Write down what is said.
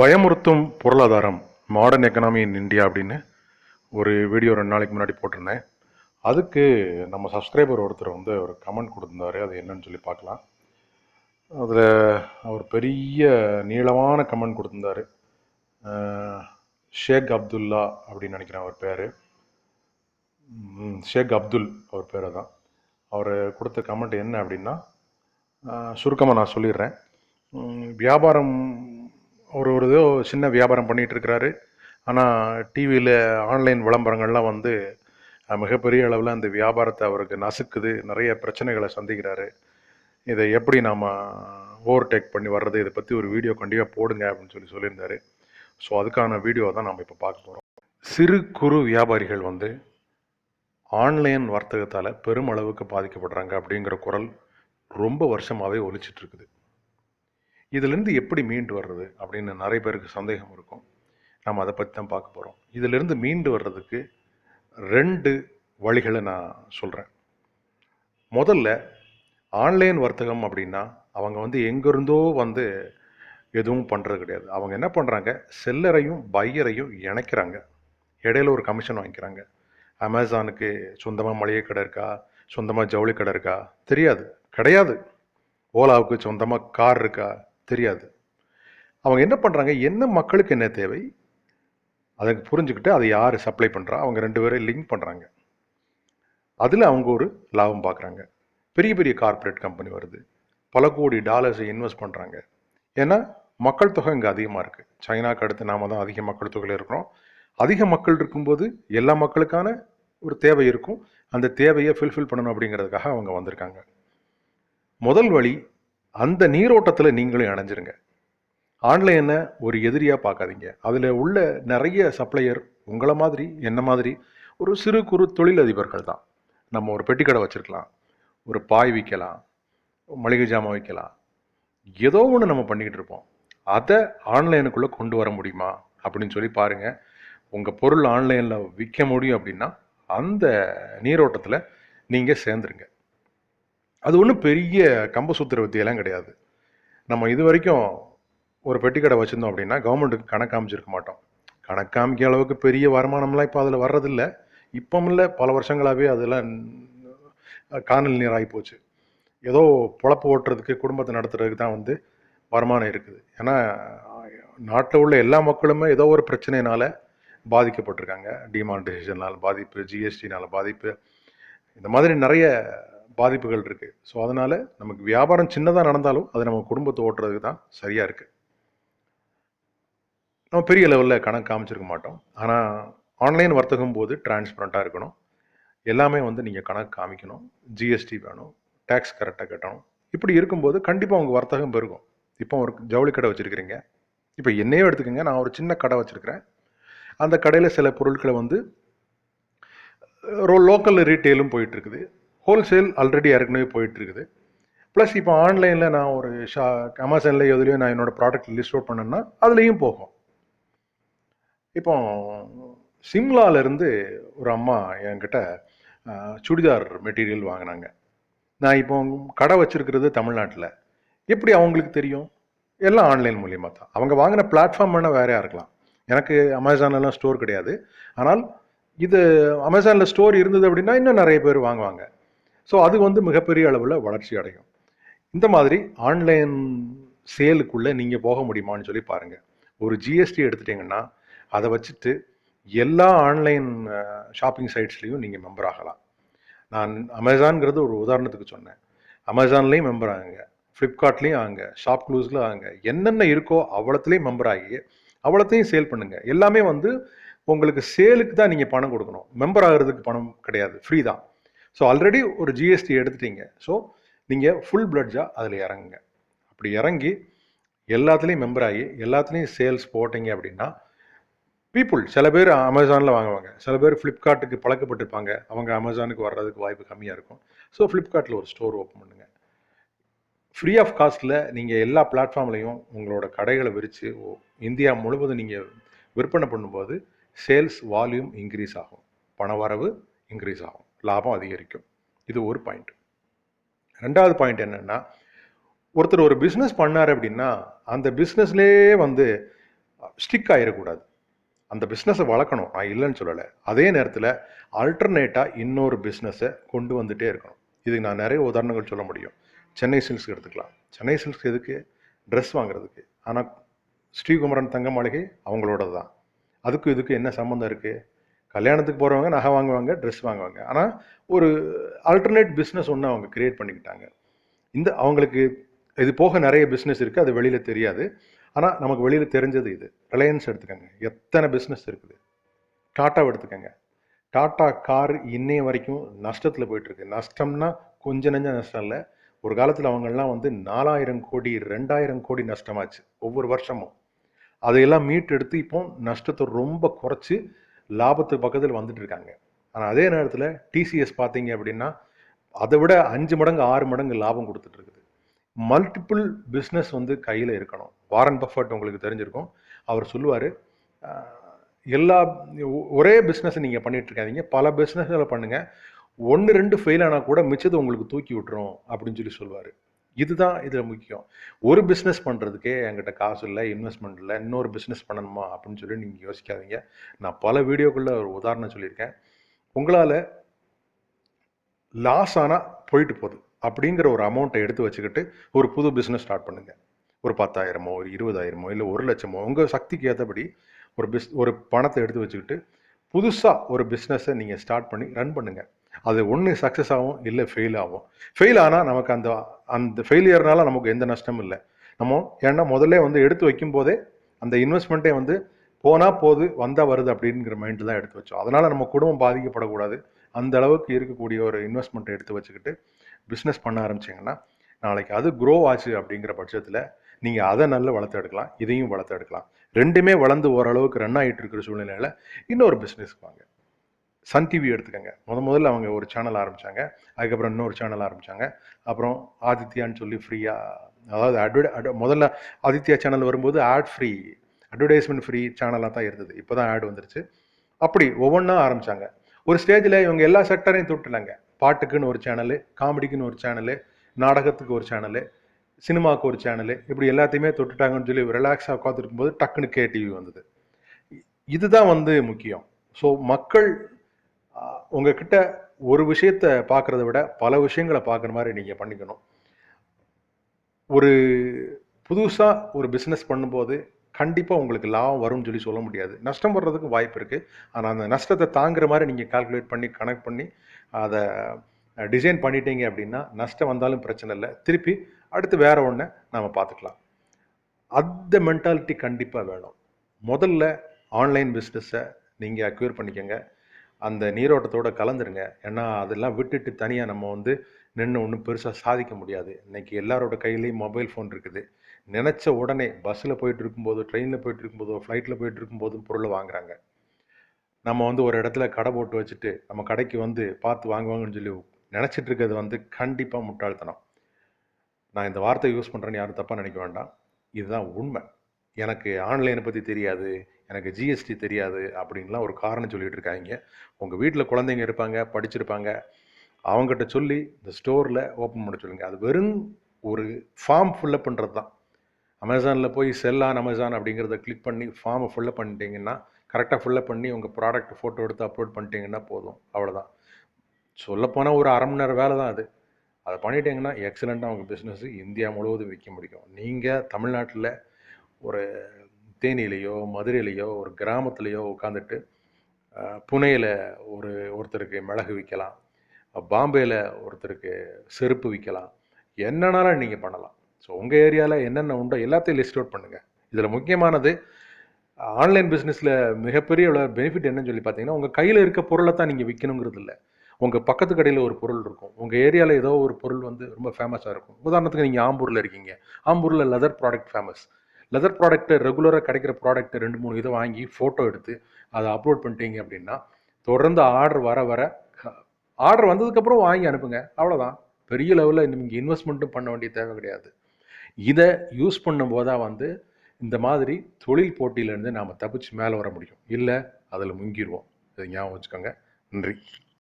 பயமுறுத்தும் பொருளாதாரம் modern economy in India அப்படின்னு ஒரு வீடியோ ரெண்டு நாளைக்கு முன்னாடி போட்டிருந்தேன். அதுக்கு நம்ம சப்ஸ்கிரைபர் ஒருத்தர் வந்து ஒரு கமெண்ட் கொடுத்துருந்தாரு. அது என்னன்னு சொல்லி பார்க்கலாம். அதில் அவர் பெரிய நீளமான கமெண்ட் கொடுத்துருந்தாரு. ஷேக் அப்துல்லா அப்படின்னு நினைக்கிறேன் அவர் பேர். ஷேக் அப்துல் அவர் பேர் தான் அவர் கொடுத்த கமெண்ட் என்ன அப்படின்னா சுருக்கமாக நான் சொல்லிடுறேன். வியாபாரம் ஒரு ஒரு ஏதோ சின்ன வியாபாரம் பண்ணிகிட்டு இருக்கிறாரு ஆனால் டிவியில் ஆன்லைன் விளம்பரங்கள்லாம் வந்து மிகப்பெரிய அளவில் அந்த வியாபாரத்தை அவருக்கு நசுக்குது. நிறைய பிரச்சனைகளை சந்திக்கிறாரு. இதை எப்படி நாம் ஓவர்டேக் பண்ணி வர்றது? இதை பற்றி ஒரு வீடியோ கண்டிப்பாக போடுங்க அப்படின்னு சொல்லி சொல்லியிருந்தாரு. ஸோ அதுக்கான வீடியோ தான் நம்ம இப்போ பார்க்க போகிறோம் சிறு குறு வியாபாரிகள் வந்து ஆன்லைன் வர்த்தகத்தால் பெருமளவுக்கு பாதிக்கப்படுறாங்க அப்படிங்கிற குரல் ரொம்ப வருஷமாகவே ஒழிச்சிட்ருக்குது இதிலிருந்து எப்படி மீண்டு வர்றது அப்படின்னு நிறைய பேருக்கு சந்தேகம் இருக்கும். நம்ம அதை பற்றி தான் பார்க்க போகிறோம் இதிலிருந்து மீண்டு வர்றதுக்கு ரெண்டு வழிகளை நான் சொல்கிறேன் முதல்ல ஆன்லைன் வர்த்தகம் அப்படின்னா அவங்க வந்து எங்கேருந்தோ வந்து எதுவும் பண்ணுறது கிடையாது. அவங்க என்ன பண்ணுறாங்க செல்லரையும் பையரையும் இணைக்கிறாங்க. இடையில ஒரு கமிஷன் வாங்கிக்கிறாங்க. அமேசானுக்கு சொந்தமாக மளிகை கடை இருக்கா? சொந்தமாக ஜவுளி கடை இருக்கா? தெரியாது. கிடையாது. ஓலாவுக்கு சொந்தமாக கார் இருக்கா? தெரியாது. அவங்க என்ன பண்ணுறாங்க என்ன மக்களுக்கு என்ன தேவை? அதை புரிஞ்சுக்கிட்டு அதை யார் சப்ளை பண்ணுறா அவங்க ரெண்டு பேரும் லிங்க் பண்ணுறாங்க அதில் அவங்க ஒரு லாபம் பார்க்குறாங்க பெரிய பெரிய கார்ப்பரேட் கம்பெனி வருது. பல கோடி டாலர்ஸை இன்வெஸ்ட் பண்ணுறாங்க ஏன்னா மக்கள் தொகை இங்கே அதிகமாக இருக்குது சைனாக்கு அடுத்து நாம தான் அதிக மக்கள் தொகையில் இருக்கிறோம். அதிக மக்கள் இருக்கும்போது எல்லா மக்களுக்கான ஒரு தேவை இருக்கும். அந்த தேவையை ஃபில்ஃபில் பண்ணணும் அப்படிங்கிறதுக்காக அவங்க வந்திருக்காங்க. முதல் வழி அந்த நீரோட்டத்தில் நீங்களும் இணைஞ்சிருங்க. ஆன்லைனை ஒரு எதிரியாக பார்க்காதீங்க. அதில் உள்ள நிறைய சப்ளையர் உங்களை மாதிரி என்ன மாதிரி ஒரு சிறு குறு தொழிலதிபர்கள் தான். நம்ம ஒரு பெட்டிக்கடை வச்சுருக்கலாம். ஒரு பாய் விற்கலாம் மளிகை ஜாமான் விற்கலாம் ஏதோ ஒன்று நம்ம பண்ணிக்கிட்டு இருப்போம். அதை ஆன்லைனுக்குள்ளே கொண்டு வர முடியுமா? அப்படின்னு சொல்லி பாருங்கள் உங்கள் பொருள் ஆன்லைனில் விற்க முடியும் அப்படின்னா அந்த நீரோட்டத்தில் நீங்கள் சேர்ந்துருங்க. அது ஒன்றும் பெரிய கம்பசூத்திர வித்தியெல்லாம் கிடையாது. நம்ம இது வரைக்கும் ஒரு பெட்டி கடை வச்சுருந்தோம் அப்படின்னா கவர்மெண்ட்டுக்கு கணக்கு காமிச்சிருக்க மாட்டோம். கணக்கு காமிக்க அளவுக்கு பெரிய வருமானம்லாம் இப்போ அதில் வர்றதில்ல. இப்பவும் இல்லை பல வருஷங்களாகவே அதெல்லாம் காணல் நீர் ஆகிப்போச்சு போச்சு. ஏதோ பொழப்பு ஓட்டுறதுக்கு குடும்பத்தை நடத்துறதுக்கு தான் வந்து வருமானம் இருக்குது. ஏன்னா நாட்டில் உள்ள எல்லா மக்களுமே ஏதோ ஒரு பிரச்சனையினால் பாதிக்கப்பட்டிருக்காங்க. டிமானிட்டைசேஷனால் பாதிப்பு ஜிஎஸ்டினால் பாதிப்பு. இந்த மாதிரி நிறைய பாதிப்புகள் இருக்குது ஸோ அதனால் நமக்கு வியாபாரம் சின்னதாக நடந்தாலும் அது நம்ம குடும்பத்தை ஓட்டுறதுக்கு தான் சரியாக இருக்குது நம்ம பெரிய லெவலில் கணக்கு காமிச்சிருக்க மாட்டோம். ஆனால் ஆன்லைன் வர்த்தகம் போது டிரான்ஸ்பரண்ட்டாக இருக்கணும். எல்லாமே வந்து நீங்கள் கணக்கு காமிக்கணும். ஜிஎஸ்டி வேணும். டேக்ஸ் கரெக்டாக கட்டணும். இப்படி இருக்கும்போது கண்டிப்பாக உங்கள் வர்த்தகம் பெருகும். இப்போ ஒரு ஜவுளி கடை வச்சுருக்கிறீங்க. இப்போ என்னையே எடுத்துக்கோங்க. நான் ஒரு சின்ன கடை வச்சுருக்கிறேன். அந்த கடையில் சில பொருட்களை வந்து லோக்கல் ரீட்டெயிலும் போயிட்டுருக்குது ஹோல்சேல் ஆல்ரெடி ஏற்கனவே போயிட்டுருக்குது. ப்ளஸ் இப்போ ஆன்லைனில் நான் ஒரு ஷா அமேசானில் எதுலேயும் நான் என்னோடய ப்ராடக்ட் லிஸ்ட் அவுட் பண்ணேன்னா அதுலேயும் போகும். இப்போ சிம்லாலேருந்து ஒரு அம்மா என்கிட்ட சுடிதார் மெட்டீரியல் வாங்கினாங்க. நான் இப்போ கடை வச்சுருக்கிறது தமிழ்நாட்டில். எப்படி அவங்களுக்கு தெரியும்? எல்லாம் ஆன்லைன் மூலியமாக தான். அவங்க வாங்கின பிளாட்ஃபார்ம் வேணால் வேறையாக இருக்கலாம். எனக்கு அமேசான்லலாம் ஸ்டோர் கிடையாது. ஆனால் இது அமேசானில் ஸ்டோர் இருந்தது அப்படின்னா இன்னும் நிறைய பேர் வாங்குவாங்க. ஸோ அது வந்து மிகப்பெரிய அளவில் வளர்ச்சி அடையும். இந்த மாதிரி ஆன்லைன் சேலுக்குள்ளே நீங்கள் போக முடியுமான்னு சொல்லி பாருங்கள் ஒரு ஜிஎஸ்டி எடுத்துட்டிங்கன்னா அதை வச்சுட்டு எல்லா ஆன்லைன் ஷாப்பிங் சைட்ஸ்லேயும் நீங்கள் மெம்பர் ஆகலாம். நான் அமேசான்கிறது ஒரு உதாரணத்துக்கு சொன்னேன். அமேசான்லேயும் மெம்பர் ஆகுங்க. ஃப்ளிப்கார்ட்லேயும் ஆகுங்க. ஷாப் க்ளூஸ்லையும் ஆகுங்க. என்னென்ன இருக்கோ அவ்வளோத்துலேயும் மெம்பர் ஆகி அவ்வளோத்தையும் சேல் பண்ணுங்கள் எல்லாமே வந்து உங்களுக்கு சேலுக்கு தான் நீங்கள் பணம் கொடுக்கணும். மெம்பர் ஆகிறதுக்கு பணம் கிடையாது. ஃப்ரீ தான். ஸோ ஆல்ரெடி ஒரு ஜிஎஸ்டி எடுத்துட்டீங்க. ஸோ நீங்கள் ஃபுல் பிளட்ஜாக அதில் இறங்குங்க. அப்படி இறங்கி எல்லாத்துலேயும் மெம்பர் ஆகி எல்லாத்துலேயும் சேல்ஸ் போட்டிங்க அப்படின்னா பீப்புள் சில பேர் அமேசானில் வாங்குவாங்க. சில பேர் ஃப்ளிப்கார்ட்டுக்கு பழக்கப்பட்டிருப்பாங்க. அவங்க அமேசானுக்கு வர்றதுக்கு வாய்ப்பு கம்மியாக இருக்கும். ஸோ ஃப்ளிப்கார்ட்டில் ஒரு ஸ்டோர் ஓப்பன் பண்ணுங்கள் ஃப்ரீ ஆஃப் காஸ்ட்டில் நீங்கள் எல்லா பிளாட்ஃபார்ம்லையும் உங்களோட கடைகளை விரித்து இந்தியா முழுவதும் நீங்கள் விற்பனை பண்ணும்போது சேல்ஸ் வால்யூம் இன்க்ரீஸ் ஆகும். பண வரவு இன்க்ரீஸ் ஆகும். லாபம் அதிகரிக்கும். இது ஒரு பாயிண்ட் ரெண்டாவது பாயிண்ட் என்னென்னா ஒருத்தர் ஒரு பிஸ்னஸ் பண்ணார் அப்படின்னா அந்த பிஸ்னஸ்லேயே வந்து ஸ்டிக் ஆகிடக்கூடாது அந்த பிஸ்னஸை வளர்க்கணும். நான் இல்லைன்னு சொல்லலை. அதே நேரத்தில் அல்டர்னேட்டாக இன்னொரு பிஸ்னஸை கொண்டு வந்துகிட்டே இருக்கணும். இதுக்கு நான் நிறைய உதாரணங்கள் சொல்ல முடியும். சென்னை சில்க்ஸுக்கு எடுத்துக்கலாம். சென்னை சில்க்ஸ் எதுக்கு? ட்ரெஸ் வாங்குறதுக்கு. ஆனால் ஸ்ரீகுமரன் தங்க மாளிகை அவங்களோட தான் அதுக்கும் இதுக்கு என்ன சம்மந்தம் இருக்குது கல்யாணத்துக்கு போகிறவங்க நகை வாங்குவாங்க ட்ரெஸ் வாங்குவாங்க. ஆனால் ஒரு ஆல்டர்னேட் பிஸ்னஸ் ஒன்று அவங்க கிரியேட் பண்ணிக்கிட்டாங்க. இந்த அவங்களுக்கு இது போக நிறைய பிஸ்னஸ் இருக்குது அது வெளியில் தெரியாது. ஆனால் நமக்கு வெளியில் தெரிஞ்சது இது. ரிலையன்ஸ் எடுத்துக்கோங்க. எத்தனை பிஸ்னஸ் இருக்குது? டாட்டாவை எடுத்துக்கோங்க. டாட்டா கார் இன்னைய வரைக்கும் நஷ்டத்தில் போயிட்டுருக்கு. நஷ்டம்னா கொஞ்சம் நெஞ்ச நஷ்டம் இல்லை. ஒரு காலத்தில் அவங்கெல்லாம் வந்து நாலாயிரம் கோடி ரெண்டாயிரம் கோடி நஷ்டமாச்சு. ஒவ்வொரு வருஷமும். அதையெல்லாம் மீட்டு எடுத்து இப்போ நஷ்டத்தை ரொம்ப குறைச்சி லாபத்து பக்கத்தில் வந்துட்டு இருக்காங்க. ஆனால் அதே நேரத்தில் டிசிஎஸ் பார்த்தீங்க அப்படின்னா அதை விட அஞ்சு மடங்கு ஆறு மடங்கு லாபம் கொடுத்துட்டு இருக்குது. மல்டிபிள் பிஸ்னஸ் வந்து கையில் இருக்கணும். வாரன் பஃபர்ட் உங்களுக்கு தெரிஞ்சிருக்கும். அவர் சொல்லுவார் எல்லா ஒ- ஒரே பிஸ்னஸை நீங்கள் பண்ணிகிட்டு இருக்காதீங்க. பல பிஸ்னஸ்களை பண்ணுங்கள் ஒன்று ரெண்டு ஃபெயில் ஆனால் கூட மிச்சத்தை உங்களுக்கு தூக்கி விட்டுரும். அப்படின்னு சொல்லி சொல்லுவார். இதுதான் இதில் முக்கியம். ஒரு பிஸ்னஸ் பண்ணுறதுக்கே என்கிட்ட காசு இல்லை இன்வெஸ்ட்மெண்ட் இல்லை இன்னொரு பிஸ்னஸ் பண்ணணுமா அப்படின்னு சொல்லி நீங்கள் யோசிக்காதீங்க. நான் பல வீடியோக்களில் ஒரு உதாரணம் சொல்லியிருக்கேன். உங்களால் லாஸ் ஆனால் போயிட்டு போகுது அப்படிங்கிற ஒரு அமௌண்ட்டை எடுத்து வச்சுக்கிட்டு ஒரு புது பிஸ்னஸ் ஸ்டார்ட் பண்ணுங்கள் ஒரு பத்தாயிரமோ ஒரு இருபதாயிரமோ இல்லை ஒரு லட்சமோ உங்கள் சக்திக்கு ஏற்றபடி ஒரு பிஸ் ஒரு பணத்தை எடுத்து வச்சுக்கிட்டு புதுசாக ஒரு பிஸ்னஸை நீங்கள் ஸ்டார்ட் பண்ணி ரன் பண்ணுங்கள் அது ஒன்று சக்ஸஸ் ஆகும் இல்லை ஃபெயில் ஆகும். ஃபெயில் ஆனால் நமக்கு அந்த அந்த ஃபெயிலியர்னால நமக்கு எந்த நஷ்டமும் இல்லை. நம்ம ஏன்னா முதல்ல வந்து எடுத்து வைக்கும் போதே அந்த இன்வெஸ்ட்மெண்ட்டே வந்து போனால் போகுது வந்தால் வருது அப்படிங்கிற மைண்டு தான் எடுத்து வச்சோம். அதனால் நம்ம குடும்பம் பாதிக்கப்படக்கூடாது. அந்த அளவுக்கு இருக்கக்கூடிய ஒரு இன்வெஸ்ட்மெண்ட்டை எடுத்து வச்சுக்கிட்டு பிஸ்னஸ் பண்ண ஆரம்பிச்சிங்கன்னா நாளைக்கு அது க்ரோ ஆச்சு அப்படிங்கிற பட்சத்தில் நீங்கள் அதை நல்லா வளர்த்து எடுக்கலாம் இதையும் வளர்த்து எடுக்கலாம். ரெண்டுமே வளர்ந்து ஓரளவுக்கு ரன் ஆகிட்டு இருக்கிற சூழ்நிலையில் இன்னொரு பிஸ்னஸ்க்கு வாங்க. சன் டிவி எடுத்துக்கோங்க. முத முதல்ல அவங்க ஒரு சேனல் ஆரம்பித்தாங்க அதுக்கப்புறம் இன்னொரு சேனல் ஆரம்பித்தாங்க அப்புறம் ஆதித்யான்னு சொல்லி ஃப்ரீயாக அதாவது அட்வர்டை அட் முதல்ல ஆதித்யா சேனல் வரும்போது ஆட் ஃப்ரீ அட்வர்டைஸ்மெண்ட் ஃப்ரீ சேனலாக தான் இருந்தது. இப்போ தான் ஆட் வந்துருச்சு. அப்படி ஒவ்வொன்றா ஆரம்பித்தாங்க ஒரு ஸ்டேஜில் இவங்க எல்லா செக்டரையும் தொட்டுலாங்க பாட்டுக்குன்னு ஒரு சேனலு காமெடிக்குன்னு ஒரு சேனலு நாடகத்துக்கு ஒரு சேனலு சினிமாவுக்கு ஒரு சேனலு இப்படி எல்லாத்தையுமே தொட்டுட்டாங்கன்னு சொல்லி ரிலாக்ஸாக உட்காந்துருக்கும் போது டக்குன்னு கேடிவி வந்தது. இதுதான் வந்து முக்கியம். ஸோ மக்கள் உங்ககிட்ட ஒரு விஷயத்த பார்க்குறத விட பல விஷயங்களை பார்க்குற மாதிரி நீங்கள் பண்ணிக்கணும். ஒரு புதுசாக ஒரு பிஸ்னஸ் பண்ணும்போது கண்டிப்பாக உங்களுக்கு லாபம் வரும்னு சொல்லி சொல்ல முடியாது. நஷ்டம் வர்றதுக்கு வாய்ப்பு இருக்குது ஆனால் அந்த நஷ்டத்தை தாங்குற மாதிரி நீங்கள் கால்குலேட் பண்ணி கனெக்ட் பண்ணி அதை டிசைன் பண்ணிட்டீங்க அப்படின்னா நஷ்டம் வந்தாலும் பிரச்சனை இல்லை. திருப்பி அடுத்து வேறு ஒன்று நாம் பார்த்துக்கலாம். அந்த மென்டாலிட்டி கண்டிப்பாக வேணும். முதல்ல ஆன்லைன் பிஸ்னஸை நீங்கள் அக்யூர் பண்ணிக்கோங்க. அந்த நீரோட்டத்தோடு கலந்துருங்க. ஏன்னா அதெல்லாம் விட்டுட்டு தனியாக நம்ம வந்து நின்று ஒன்றும் பெருசாக சாதிக்க முடியாது. இன்றைக்கி எல்லாரோட கையிலையும் மொபைல் ஃபோன் இருக்குது. நினச்ச உடனே பஸ்ஸில் போயிட்டு இருக்கும்போதோ ட்ரெயினில் போயிட்டு இருக்கும்போதோ ஃப்ளைட்டில் போயிட்டு இருக்கும்போதும் பொருளை வாங்குறாங்க. நம்ம வந்து ஒரு இடத்துல கடை போட்டு வச்சுட்டு நம்ம கடைக்கு வந்து பார்த்து வாங்குவாங்கன்னு சொல்லி நினச்சிட்டு இருக்கிறது வந்து கண்டிப்பாக முட்டாள்தனம். நான் இந்த வார்த்தை யூஸ் பண்ணுறேன்னு யாரும் தப்பாக நினைக்க வேண்டாம். இதுதான் உண்மை. எனக்கு ஆன்லைனை பற்றி தெரியாது. எனக்கு ஜிஎஸ்டி தெரியாது அப்படின்லாம் ஒரு காரணம் சொல்லிகிட்டு இருக்காங்க. உங்கள் வீட்டில் குழந்தைங்க இருப்பாங்க படிச்சிருப்பாங்க. அவங்ககிட்ட சொல்லி இந்த ஸ்டோரில் ஓப்பன் பண்ண சொல்லுங்கள் அது வெறும் ஒரு ஃபார்ம் ஃபில்லப் பண்ணுறது தான். அமேசானில் போய் செல் ஆன் அமேசான் அப்படிங்கிறத கிளிக் பண்ணி ஃபார்மை ஃபுல்லப் பண்ணிட்டீங்கன்னா கரெக்டாக ஃபுல்லப் பண்ணி உங்கள் ப்ராடக்ட் ஃபோட்டோ எடுத்து அப்லோட் பண்ணிட்டீங்கன்னா போதும். அவ்வளோதான் சொல்லப்போனால் ஒரு அரை மணி நேரம் வேலை தான் அது. அதை பண்ணிட்டீங்கன்னா எக்ஸலண்ட்டாக உங்கள் பிஸ்னஸ் இந்தியா முழுவதும் விற்க முடியும். நீங்கள் தமிழ்நாட்டில் ஒரு தேனியிலையோ மதுரையிலையோ ஒரு கிராமத்துலேயோ உட்காந்துட்டு புனேயில் ஒரு ஒருத்தருக்கு மிளகு விற்கலாம் பாம்பேயில் ஒருத்தருக்கு செருப்பு விற்கலாம் என்னன்னாலும் நீங்கள் பண்ணலாம். ஸோ உங்கள் ஏரியாவில் என்னென்ன உண்டோ எல்லாத்தையும் லிஸ்ட் அவுட் பண்ணுங்கள் இதில் முக்கியமானது ஆன்லைன் பிஸ்னஸில் மிகப்பெரிய பெனிஃபிட் என்னன்னு சொல்லி பார்த்தீங்கன்னா உங்கள் கையில் இருக்க பொருளை தான் நீங்கள் விற்கணுங்கிறது இல்லை. உங்கள் பக்கத்து கடையில் ஒரு பொருள் இருக்கும். உங்கள் ஏரியாவில் ஏதோ ஒரு பொருள் வந்து ரொம்ப ஃபேமஸாக இருக்கும். உதாரணத்துக்கு நீங்கள் ஆம்பூரில் இருக்கீங்க. ஆம்பூரில் leather product famous leather product ரெகுலராக கிடைக்கிற ப்ராடக்ட் ரெண்டு மூணு இதை வாங்கி ஃபோட்டோ எடுத்து அதை அப்லோட் பண்ணிட்டீங்க அப்படின்னா தொடர்ந்து ஆர்டர் வர வர ஆர்டர் வந்ததுக்கப்புறம் வாங்கி அனுப்புங்க. அவ்வளோதான் பெரிய லெவலில் நீங்கள் இன்வெஸ்ட்மெண்ட்டும் பண்ண வேண்டிய தேவை கிடையாது. இதை யூஸ் பண்ணும்போது தான் வந்து இந்த மாதிரி தொழில் போட்டியிலேருந்து நாம் தப்பிச்சு மேலே வர முடியும். இல்லை அதில் முங்கிடுவோம் இதை ஞாபகம் வச்சுக்கோங்க. நன்றி.